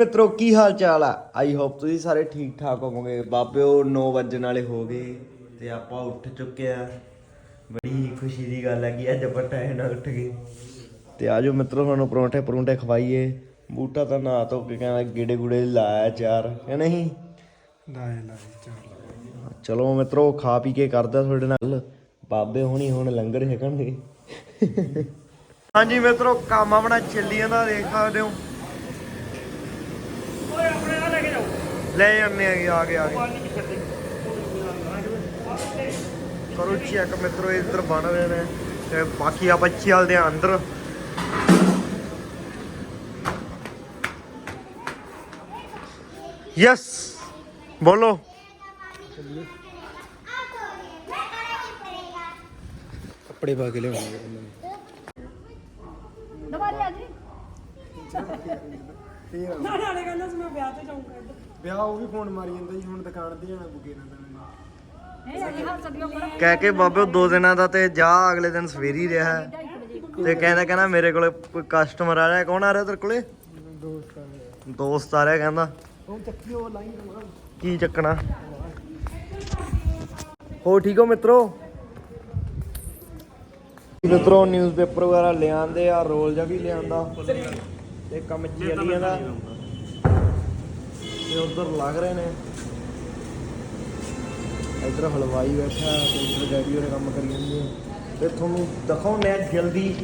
ਮਿੱਤਰੋ ਕੀ ਹਾਲ ਚਾਲ ਆ? ਆਈ ਹੋਪ ਤੁਸੀਂ ਸਾਰੇ ਠੀਕ ਠਾਕ ਹੋਵੋਗੇ। ਬਾਬਿਓ 9 ਵਜਣ ਵਾਲੇ ਹੋ ਗਏ ਤੇ ਆਪਾਂ ਉੱਠ ਚੁੱਕੇ ਆ। ਬੜੀ ਖੁਸ਼ੀ ਦੀ ਗੱਲ ਹੈ ਕਿ ਅੱਜ ਆਪਾਂ ਟਾਈਮ ਨਾਲ ਉੱਠ ਗਏ। ਤੇ ਆਜੋ ਮਿੱਤਰੋ ਤੁਹਾਨੂੰ ਪਰੌਂਠੇ ਪਰੌਂਠੇ ਖਵਾਈਏ। ਬੂਟਾ ਤਾਂ ਨਾ ਧੋ ਕੇ ਕਹਿੰਦਾ ਗੇੜੇ ਗੁੜੇ ਲਾਇਆ ਚਾਰ ਹੈ ਨਹੀਂ? ਲਾਏ ਲਾਏ ਚਾਰ। ਚਲੋ ਮਿੱਤਰੋ ਖਾ ਪੀ ਕੇ ਕਰਦਾ ਤੁਹਾਡੇ ਨਾਲ। ਬਾਬੇ ਹੁਣੀ ਹੁਣ ਲੰਗਰ ਛਕਣਗੇ। ਹਾਂਜੀ ਮਿੱਤਰੋ ਕੰਮ ਆਪਣਾ ਚੱਲੀ ਜਾਂਦਾ ਦੇਖ ਸਕਦੇ ਹੋ ਓਏ ਆਪਣੇ ਨਾਲ ਲੈ ਕੇ ਜਾਓ ਲੈ ਜਾਂਦੇ ਆ ਆ ਗਏ ਆ ਗਏ ਕਰੋ ਚੈੱਕ ਮਿੱਤਰੋ ਇੱਧਰ ਬਣ ਰਹੇ ਨੇ ਤੇ ਬਾਕੀ ਆਪਾਂ ਚੱਲਦੇ ਆ ਅੰਦਰ। ਯਸ ਬੋਲੋ। ਕੱਪੜੇ ਪਾ ਕੇ ਲਿਆਉਣੇ ਉਹਨਾਂ ਨੇ ਦੁਬਾਰੇ ਆ ਜੀ। ਨਾ ਨਾਲੇ ਕਹਿੰਦਾ ਸੀ ਮੈਂ ਵਿਆਹ ਤੇ ਜਾਊਂਗਾ ਵਿਆਹ ਉਹ ਵੀ ਫੋਨ ਮਾਰੀ ਜਾਂਦਾ ਜੀ ਹੁਣ ਦੁਕਾਨ ਤੇ ਜਾਣਾ ਬੁੱਗੇ ਨਾਲ ਤਾਂ ਇਹ ਅਜੇ ਹਾਲ ਸਦੀਆਂ ਕੋਲ ਕਹਿ ਕੇ ਬਾਬੇ ਉਹ ਦੋ ਦਿਨਾਂ ਦਾ ਤੇ ਜਾ ਅਗਲੇ ਦਿਨ ਸਵੇਰੀ ਰਿਹਾ ਹੈ। ਤੇ ਕਹਿੰਦਾ ਕਹਿੰਦਾ ਮੇਰੇ ਕੋਲੇ ਕੋਈ ਕਸਟਮਰ ਆ ਰਿਹਾ ਕੌਣ ਆ ਰਿਹਾ ਤੇਰੇ ਕੋਲੇ? ਦੋਸਤ ਆ ਦੋਸਤ ਆ ਰਿਹਾ ਕਹਿੰਦਾ। ਉਹ ਚੱਕੀ ਉਹ ਲਾਈਨ ਰਮਾ ਕੀ ਚੱਕਣਾ? ਹੋ ਠੀਕ ਹੋ ਮਿੱਤਰੋ? ਮਿੱਤਰੋ ਨਿਊਜ਼ਪੇਪਰ ਵਗੈਰਾ ਲਿਆਂਦੇ ਆ ਰੋਲ ਜਾਂ ਵੀ ਲਿਆਂਦਾ ਤੇ ਕੰਮ ਚੱਲੀ ਜਾਂਦਾ। ਤੇ ਉਧਰ ਲੱਗ ਰਹੇ ਨੇ। ਇਧਰ ਹਲਵਾਈ ਬੈਠਾ ਤੇ ਇਧਰ ਡੈਡੀ ਉਹਨੇ ਕੰਮ ਕਰੀ ਜਾਂਦੇ ਤੇ ਤੁਹਾਨੂੰ ਦਿਖਾਉਂਦੇ ਆ ਜਲਦੀ।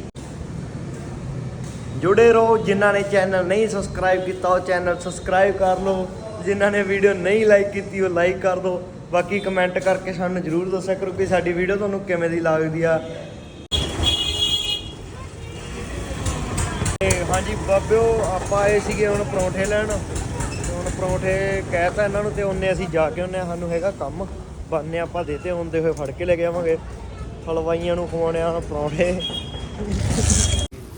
ਜੁੜੇ ਰਹੋ ਜਿਨ੍ਹਾਂ ਨੇ ਚੈਨਲ ਨਹੀਂ ਸਬਸਕ੍ਰਾਈਬ ਕੀਤਾ ਉਹ ਚੈਨਲ ਸਬਸਕ੍ਰਾਈਬ ਕਰ ਲਓ। ਜਿਨ੍ਹਾਂ ਨੇ ਵੀਡੀਓ ਨਹੀਂ ਲਾਈਕ ਕੀਤੀ ਉਹ ਲਾਈਕ ਕਰ ਦਿਓ। ਬਾਕੀ ਕਮੈਂਟ ਕਰਕੇ ਸਾਨੂੰ ਜਰੂਰ ਦੱਸਿਆ ਕਰੋ ਕਿ ਸਾਡੀ ਵੀਡੀਓ ਤੁਹਾਨੂੰ ਕਿਵੇਂ ਦੀ ਲੱਗਦੀ ਆ। ਹਾਂਜੀ ਬਾਬਿਓ ਆਪਾਂ ਆਏ ਸੀਗੇ ਹੁਣ ਪਰੌਂਠੇ ਲੈਣ। ਤੇ ਹੁਣ ਪਰੌਂਠੇ ਕਹਿਤਾ ਇਹਨਾਂ ਨੂੰ ਤੇ ਉਹਨੇ ਅਸੀਂ ਜਾ ਕੇ ਉਹਨੇ ਸਾਨੂੰ ਹੈਗਾ ਕੰਮ। ਬੰਨੇ ਆਪਾਂ ਦੇਤੇ ਹੁੰਦੇ ਹੋਏ ਫੜ ਕੇ ਲੈ ਕੇ ਆਵਾਂਗੇ। ਹਲਵਾਈਆਂ ਨੂੰ ਖਵਾਉਣੇ ਆ ਪਰੌਂਠੇ।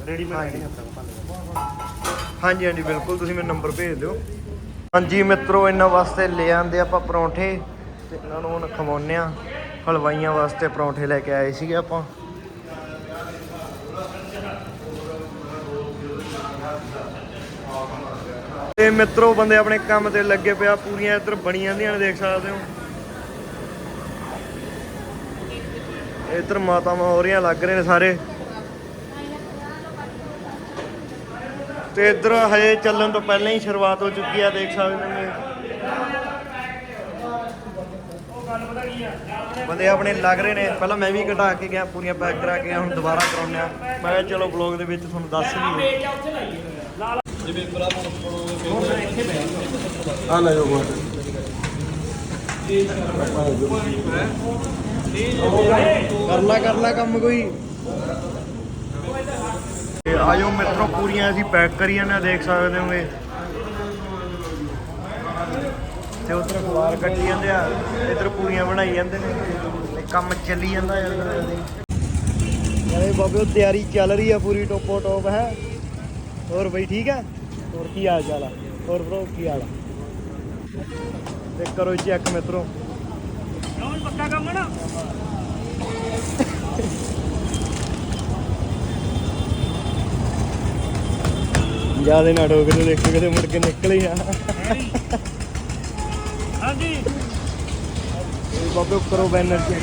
ਰੈਡੀ ਹਾਂਜੀ। ਹਾਂਜੀ ਹਾਂਜੀ ਬਿਲਕੁਲ। ਤੁਸੀਂ ਮੈਨੂੰ ਨੰਬਰ ਭੇਜ ਦਿਓ। ਹਾਂਜੀ ਮਿੱਤਰੋ ਇਹਨਾਂ ਵਾਸਤੇ ਲੈ ਆਂਦੇ ਆਪਾਂ ਪਰੌਂਠੇ। ਤੇ ਇਹਨਾਂ ਨੂੰ ਹੁਣ ਖਵਾਉਂਦੇ ਆ ਹਲਵਾਈਆਂ ਵਾਸਤੇ ਪਰੌਂਠੇ ਲੈ ਕੇ ਆਏ ਸੀਗੇ ਆਪਾਂ। ਤੇ ਮਿੱਤਰੋ ਬੰਦੇ ਆਪਣੇ ਕੰਮ ਤੇ ਲੱਗੇ ਪਿਆ, ਪੂਰੀਆਂ ਇੱਧਰ ਬਣੀ ਜਾਂਦੀਆਂ ਨੇ, ਦੇਖ ਸਕਦੇ ਹੋ। ਇੱਧਰ ਮਾਤਾਵਾਂ ਹੋ ਰਹੀਆਂ, ਲੱਗ ਰਹੇ ਨੇ ਸਾਰੇ। ਤੇ ਇੱਧਰ ਹਜੇ ਚੱਲਣ ਤੋਂ ਪਹਿਲਾਂ ਹੀ ਸ਼ੁਰੂਆਤ ਹੋ ਚੁੱਕੀ ਆ, ਦੇਖ ਸਕਦੇ ਨੇ ਬੰਦੇ ਆਪਣੇ ਲੱਗ ਰਹੇ ਨੇ। ਪਹਿਲਾਂ ਮੈਂ ਵੀ ਘਟਾ ਕੇ ਗਿਆ, ਪੂਰੀਆਂ ਪੈਕ ਕਰਾ ਕੇ ਹੁਣ ਦੁਬਾਰਾ ਕਰਾਉਂਦੇ ਆ। ਮੈਂ ਕਿਹਾ ਚਲੋ ਵਲੌਗ ਦੇ ਵਿੱਚ ਤੁਹਾਨੂੰ ਦੱਸ ਦਈਏ ਆ ਲੈ ਜਾਓ ਕਰ ਲਾ ਕਰ ਲਾ ਕੰਮ ਕੋਈ। ਤੇ ਆਜੋ ਮਿੱਤਰੋ ਪੂਰੀਆਂ ਅਸੀਂ ਪੈਕ ਕਰੀਆਂ ਨੇ ਦੇਖ ਸਕਦੇ ਹੋਗੇ। ਤੇ ਉਧਰ ਖਵਾਰ ਕੱਟੀ ਜਾਂਦੇ ਆ ਇਧਰ ਪੂਰੀਆਂ ਬਣਾਈ ਜਾਂਦੇ ਨੇ। ਤੇ ਕੰਮ ਚੱਲੀ ਜਾਂਦਾ ਯਾਰ ਯਾਰੇ ਬਾਬੇ ਉਹ ਤਿਆਰੀ ਚੱਲ ਰਹੀ ਆ ਪੂਰੀ ਟੋਪੋ ਟੋਪ ਹੈ। ਹੋਰ ਬਈ ਠੀਕ ਹੈ ਹੋਰ ਕੀ ਹਾਲ ਚਾਲ ਆ? ਹੋਰ ਬ్రో ਕੀ ਹਾਲ ਆ? ਤੇ ਕਰੋ ਚੈੱਕ ਮਿੱਤਰੋ ਹੁਣ ਪੱਕਾ ਕੰਮ ਨਾ? ਜਿਆਦੇ ਨਾ ਠੋਕ ਦੇ ਦੇਖੋ ਕਿਤੇ ਮੁੜ ਕੇ ਨਿਕਲ ਹੀ ਆ। ਹਾਂਜੀ। ਇਹ ਬਾਬੇ ਉੱਪਰੋਂ ਬੈਨਰ ਚ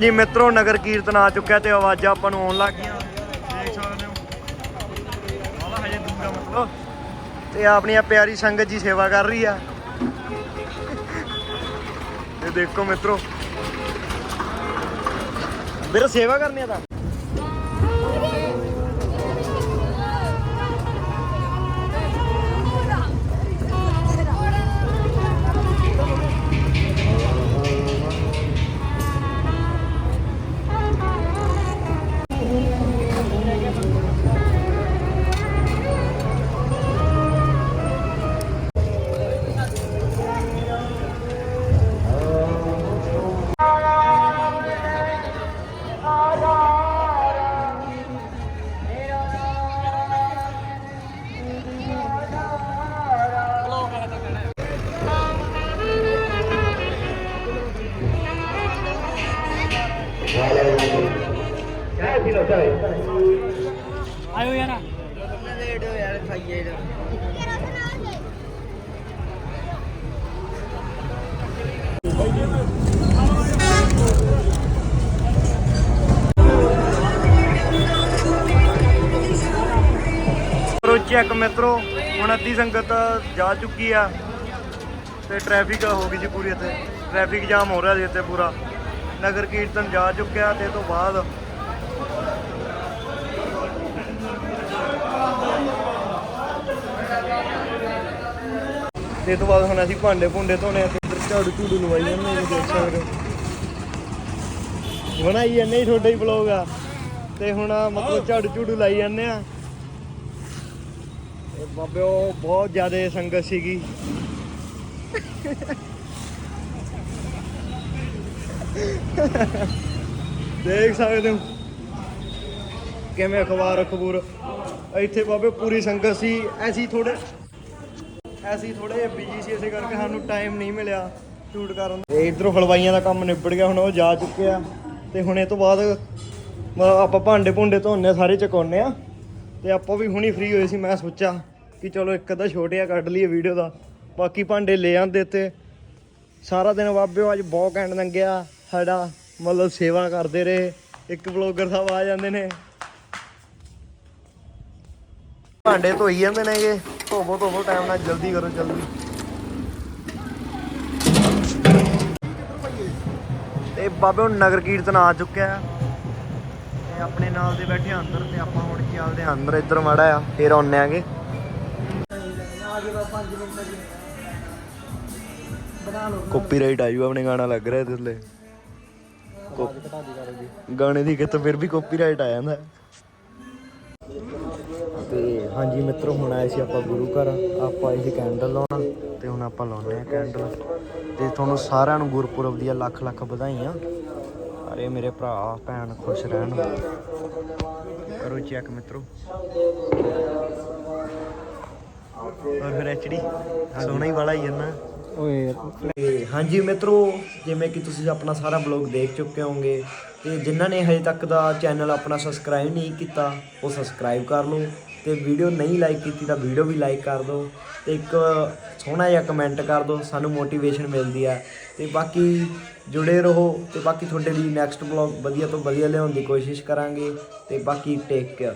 ਜੀ ਮਿੱਤਰੋ ਨਗਰ ਕੀਰਤਨ ਆ ਚੁੱਕਿਆ ਤੇ ਆਵਾਜ਼ਾਂ ਆਪਾਂ ਨੂੰ ਆਉਣ ਲੱਗ ਗਈਆਂ ਦੇਖ ਸਕਦੇ ਹੋ ਬਾਬਾ ਹਜੇ ਦੂਰ ਆ ਮਤਲਬ ਤੇ ਆਪਣੀਆਂ ਪਿਆਰੀ ਸੰਗਤ ਜੀ ਸੇਵਾ ਕਰ ਰਹੀ ਆ। ਇਹ ਦੇਖੋ ਮਿੱਤਰੋ। ਵੀਰ, ਸੇਵਾ ਕਰਨੀ ਆ ਤਾਂ। ਲੇਟ ਹੋ? ਯਾਰ। ਖਾਈਏ ਚੈੱਕ ਮਿੱਤਰੋ ਹੁਣ ਅੱਧੀ ਸੰਗਤ ਜਾ ਚੁੱਕੀ ਆ ਤੇ ਟ੍ਰੈਫਿਕ ਹੋ ਗਈ ਜੀ ਪੂਰੀ ਇੱਥੇ। ਟ੍ਰੈਫਿਕ ਜਾਮ ਹੋ ਰਿਹਾ ਜੀ ਇੱਥੇ ਪੂਰਾ। ਨਗਰ ਕੀਰਤਨ ਜਾ ਚੁੱਕਿਆ ਤੇ ਇਹ ਤੋਂ ਬਾਅਦ ਤੇ ਇਹ ਤੋਂ ਬਾਅਦ ਹੁਣ ਅਸੀਂ ਭਾਂਡੇ ਭੁੰਡੇ ਧੋਣੇ ਆ ਤੇ ਇੱਧਰ ਝਾੜੂ ਝੂੜੂ ਲਵਾਈ ਜਾਂਦੇ ਜੀ ਦੇਖ ਸਕਦੇ ਹੋ ਬਣਾਈ ਜਾਂਦੇ ਹੀ ਤੁਹਾਡਾ ਹੀ ਬਲੌਗ ਆ। ਤੇ ਹੁਣ ਆਹ ਮਤਲਬ ਝਾੜੂ ਝੂੜੂ ਲਾਈ ਜਾਂਦੇ ਆ। ਇਹ ਬਾਬੇ, ਉਹ ਬਹੁਤ ਜ਼ਿਆਦਾ ਸੰਗਤ ਸੀਗੀ। ਦੇਖ ਸਕਦੇ ਹੋ। ਕਿਵੇਂ ਅਖਬਾਰ ਅਖਬੂਰ। ਇੱਥੇ ਬਾਬੇ ਪੂਰੀ ਸੰਗਤ ਸੀ। ਐਸੀ ਥੋੜੇ ਅਸੀਂ ਐਸੀ ਥੋੜੇ ਬਿਜ਼ੀ ਸੀ, ਇਸੇ ਕਰਕੇ ਸਾਨੂੰ ਟਾਈਮ ਨਹੀਂ ਮਿਲਿਆ ਸ਼ੂਟ ਕਰਨ ਦਾ। ਤੇ ਇਧਰੋਂ ਹਲਵਾਈਆਂ ਦਾ ਕੰਮ ਨਿਬੜ ਗਿਆ, ਹੁਣ ਉਹ ਜਾ ਚੁੱਕੇ ਆ। ਤੇ ਹੁਣ ਇਹ ਤੋਂ ਬਾਅਦ ਮ- ਆਪਾਂ ਭਾਂਡੇ ਭੁੰਡੇ ਧੋਨੇ ਸਾਰੇ ਚਕਾਉਨੇ ਆ। ਤੇ ਆਪਾਂ ਵੀ ਹੁਣੀ ਫ੍ਰੀ ਹੋਏ ਸੀ, ਮੈਂ ਸੋਚਿਆ ਕਿ ਚਲੋ ਇੱਕ ਅੱਧਾ ਛੋਟਿਆ ਕੱਢ ਲਈਏ ਵੀਡੀਓ ਦਾ। ਬਾਕੀ ਭਾਂਡੇ ਲੈ ਆਂਦੇ ਤੇ ਸਾਰਾ ਦਿਨ ਬਾਬਿਓ ਅੱਜ ਬਹੁਤ ਘੈਂਟ ਲੰਘਿਆ ਸਾਡਾ ਮਤਲਬ ਸੇਵਾ ਕਰਦੇ ਰਹੇ, ਇੱਕ ਬਲੌਗਰ ਸਾਹਿਬ ਆ ਜਾਂਦੇ ਨੇ। ਭਾਂਡੇ ਧੋਈ ਜਾਂਦੇ ਨੇਗੇ। ਧੋਵੋ ਧੋਵੋ ਟਾਈਮ ਨਾਲ ਜਲਦੀ ਕਰੋ, ਜਲਦੀ। ਤੇ ਬਾਬੇ ਹੁਣ ਨਗਰ ਕੀਰਤਨ ਆ ਚੁੱਕਿਆ ਹੈ। ਤੇ ਆਪਣੇ ਨਾਲ ਦੇ ਬੈਠੇ ਆ ਅੰਦਰ, ਤੇ ਆਪਾਂ ਹੁਣ ਚੱਲਦੇ ਆ ਅੰਦਰ ਇੱਧਰ ਮਾੜਾ ਆ ਫੇਰ ਆਉਣੇ ਆਗੇ। ਕਾਪੀਰਾਈਟ ਆਜੂ ਆਪਣੇ ਗਾਣਾ ਲੱਗ ਰਿਹਾ ਇਹਦੇ ਥੱਲੇ। ਗਾਣੇ ਦੀ ਕਿਤੇ ਫਿਰ ਵੀ ਕਾਪੀਰਾਈਟ ਆ ਜਾਂਦਾ। ਹੈ। ਤੇ ਹਾਂਜੀ ਮਿੱਤਰੋ ਹੁਣ ਆਏ ਸੀ ਆਪਾਂ ਗੁਰੂ ਘਰ। ਆਪਾਂ ਸੀ ਕੈਂਡਲ ਲਾਉਣਾ ਤੇ ਹੁਣ ਆਪਾਂ ਲਾਉਣੇ ਆ ਕੈਂਡਲ ਤੇ ਤੁਹਾਨੂੰ ਸਾਰਿਆਂ ਨੂੰ ਗੁਰਪੁਰਬ ਦੀਆਂ ਲੱਖ ਲੱਖ ਵਧਾਈਆਂ। ਅਰੇ ਮੇਰੇ ਭਰਾ ਭੈਣ ਖੁਸ਼ ਰਹਿਣ। ਕਰੋ ਚੈੱਕ ਮਿੱਤਰੋ। ਔਰ ਫਿਰ ਐਚਡੀ ਸੋਹਣਾ ਹੀ ਵਾਲਾ ਹੀ ਹੈ ਨਾ। ਓਏ। ਹਾਂਜੀ ਮਿੱਤਰੋ ਜਿਵੇਂ ਕਿ ਤੁਸੀਂ ਆਪਣਾ ਸਾਰਾ ਬਲੌਗ ਦੇਖ ਚੁੱਕੇ ਹੋਵੋਗੇ ਤੇ ਜਿਨ੍ਹਾਂ ਨੇ ਹਜੇ ਤੱਕ ਦਾ ਚੈਨਲ ਆਪਣਾ ਸਬਸਕ੍ਰਾਈਬ ਨਹੀਂ ਕੀਤਾ ਉਹ ਸਬਸਕ੍ਰਾਈਬ ਕਰ ਲਓ। ਤੇ ਵੀਡੀਓ ਨਹੀਂ ਲਾਈਕ ਕੀਤੀ ਤਾਂ ਵੀਡੀਓ ਵੀ ਲਾਈਕ ਕਰ ਦਿਓ ਤੇ ਇੱਕ ਸੋਹਣਾ ਜਿਹਾ ਕਮੈਂਟ ਕਰ ਦਿਓ, ਸਾਨੂੰ ਮੋਟੀਵੇਸ਼ਨ ਮਿਲਦੀ ਆ। ਤੇ ਬਾਕੀ ਜੁੜੇ ਰਹੋ ਤੇ ਬਾਕੀ ਤੁਹਾਡੇ ਲਈ ਨੈਕਸਟ ਬਲੌਗ ਵਧੀਆ ਤੋਂ ਵਧੀਆ ਲਿਆਉਣ ਦੀ ਕੋਸ਼ਿਸ਼ ਕਰਾਂਗੇ ਤੇ ਬਾਕੀ ਟੇਕ ਕੇਅਰ